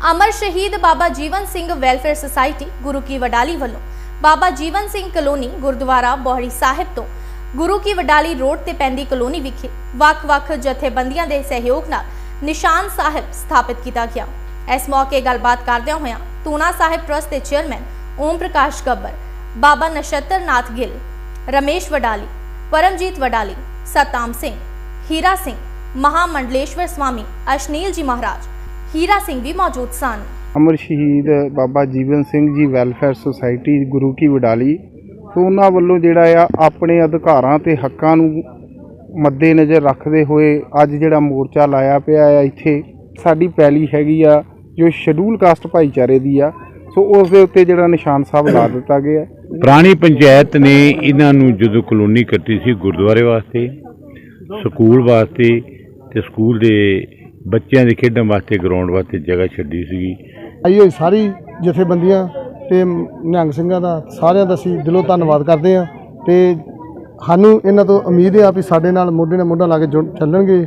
ਅਮਰ ਸ਼ਹੀਦ ਬਾਬਾ ਜੀਵਨ Singh welfare society Guru Ki Wadali ਵੱਲੋਂ ਬਾਬਾ ਜੀਵਨ Singh colony Gurdwara Bohri Sahib ਤੋਂ ਗੁਰੂ ਕੀ ਵਡਾਲੀ ਰੋਡ ਤੇ ਪੈਂਦੀ ਕਲੋਨੀ ਵਿਖੇ ਵੱਖ-ਵੱਖ ਜਥੇਬੰਦੀਆਂ ਦੇ ਸਹਿਯੋਗ ਨਾਲ ਨਿਸ਼ਾਨ ਸਾਹਿਬ ਸਥਾਪਿਤ ਕੀਤਾ ਗਿਆ। ਇਸ ਮੌਕੇ ਗੱਲਬਾਤ ਕਰਦਿਆਂ ਹੋਇਆਂ ਤੂਨਾ ਸਾਹਿਬ ਟਰਸਟ ਦੇ ਚੇਅਰਮੈਨ ਓਮ ਪ੍ਰਕਾਸ਼ ਗੱਬਰ, ਬਾਬਾ ਨਛੱਤਰ ਨਾਥ ਗਿੱਲ, ਰਮੇਸ਼ ਵਡਾਲੀ, ਪਰਮਜੀਤ ਵਡਾਲੀ ਸਤਾਮ ਸਿੰਘ, ਹੀਰਾ ਸਿੰਘ, ਮਹਾਮੰਡਲੇਸ਼ਵਰ ਸਵਾਮੀ ਅਸ਼ਨੀਲ ਜੀ ਮਹਾਰਾਜ ਹੀਰਾ ਸਿੰਘ ਵੀ ਮੌਜੂਦ ਸਨ। ਅਮਰ ਸ਼ਹੀਦ ਬਾਬਾ ਜੀਵਨ ਸਿੰਘ ਜੀ ਵੈਲਫੇਅਰ ਸੁਸਾਇਟੀ ਗੁਰੂ ਕੀ ਵਡਾਲੀ ਤੋਂ ਉਹਨਾਂ ਵੱਲੋਂ ਜਿਹੜਾ ਆ ਆਪਣੇ ਅਧਿਕਾਰਾਂ ਤੇ ਹੱਕਾਂ ਨੂੰ ਮੱਦੇ ਨਜ਼ਰ ਰੱਖਦੇ ਹੋਏ ਅੱਜ ਜਿਹੜਾ ਮੋਰਚਾ ਲਾਇਆ ਪਿਆ ਆ ਇੱਥੇ ਸਾਡੀ ਪੈਲੀ ਹੈਗੀ ਆ ਜੋ ਸ਼ਡਿਊਲ ਕਾਸਟ ਭਾਈਚਾਰੇ ਦੀ ਆ ਸੋ ਉਸ ਦੇ ਉੱਤੇ ਜਿਹੜਾ ਨਿਸ਼ਾਨ ਸਾਹਿਬ ਲਾ ਦਿੱਤਾ ਗਿਆ। ਪੁਰਾਣੀ ਪੰਚਾਇਤ ਨੇ ਇਹਨਾਂ ਨੂੰ ਜਦੋਂ ਕਲੋਨੀ ਕੱਟੀ ਸੀ ਗੁਰਦੁਆਰੇ ਵਾਸਤੇ ਸਕੂਲ ਵਾਸਤੇ ਤੇ ਸਕੂਲ ਦੇ ਬੱਚਿਆਂ ਦੇ ਖੇਡਣ ਵਾਸਤੇ ਗਰਾਊਂਡ ਵਾਸਤੇ ਜਗ੍ਹਾ ਛੱਡੀ ਸੀਗੀ। ਆਈ ਹੋਈ ਸਾਰੀ ਜਥੇਬੰਦੀਆਂ ਤੇ ਨਿਹੰਗ ਸਿੰਘਾਂ ਦਾ ਸਾਰਿਆਂ ਦਾ ਅਸੀਂ ਦਿਲੋਂ ਧੰਨਵਾਦ ਕਰਦੇ ਹਾਂ ਤੇ ਸਾਨੂੰ ਇਹਨਾਂ ਤੋਂ ਉਮੀਦ ਹੈ ਵੀ ਸਾਡੇ ਨਾਲ ਮੋਢੇ ਨਾਲ ਮੋਢਾ ਲਾ ਕੇ ਚੱਲਣਗੇ।